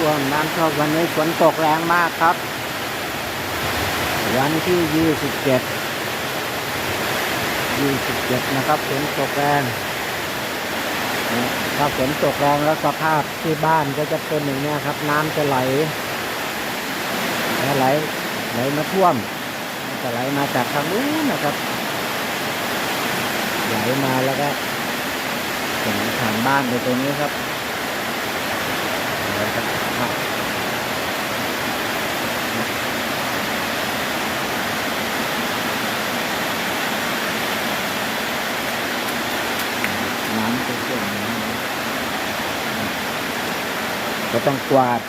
ก็วันนี้ฝนตกแรงมากครับ วันที่ยี่สิบเจ็ดยี่สิบเจ็ดนะครับฝนตกแรงนะถ้าฝนตกแรงแล้วสภาพที่บ้านก็จะเป็นอย่างนี้ครับ น้ำจะไหลไหลไหลมาท่วมจะไหลมาจากทางนู้นนะครับ ไหลมาแล้วก็ถึงทางบ้านไปตรงนี้ครับ แล้วก็ครับน้ำจะเสื่อมก็ต้องกวาด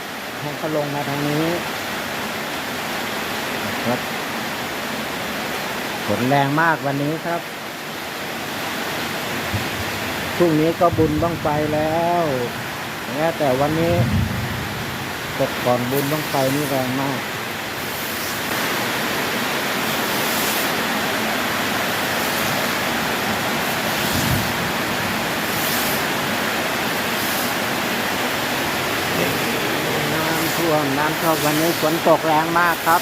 ให้เขาลงมาทางนี้ครับฝนแรงมากวันนี้ครับพรุ่งนี้ก็บุญบ้างไฟแล้ว แล้วแต่วันนี้ตกก่อนบุญบ้างไฟนี่แรงมาก น้ำท่วมน้ำท่วมวันนี้ฝนตกแรงมากครับ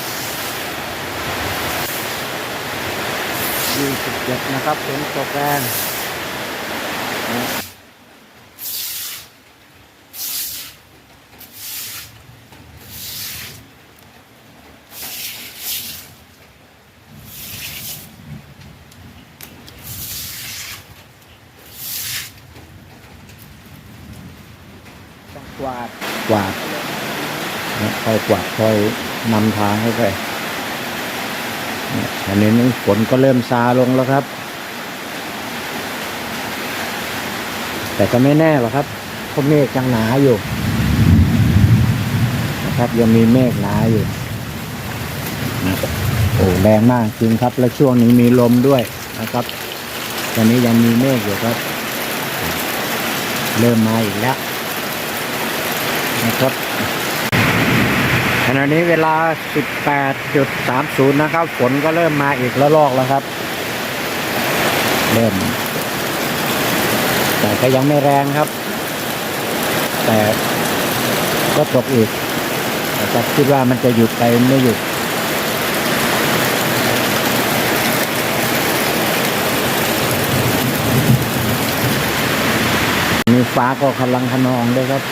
27นะครับฝนตกแรง กวาดกวาดนะคอยกวาดคอยนำทางให้ไปอันนี้นี่ฝนก็เริ่มซาลงแล้วครับ แต่ก็ไม่แน่หรอกครับเพราะเมฆยังหนาอยู่ นะครับยังมีเมฆหนาอยู่โอ้แรงมากจริงครับ และช่วงนี้มีลมด้วยนะครับ ตอนนี้ยังมีเมฆอยู่ครับ เริ่มมาอีกแล้ว นะครับ ขณะนี้เวลา 18.30 นะครับ ฝนก็เริ่มมาอีกแล้วลอกแล้วครับ เริ่ม แต่ก็ยังไม่แรงครับ แต่ก็ตกอีกแต่คิดว่ามันจะหยุดไปไม่หยุดมีฟ้าก็กำลังขนองด้วยครับ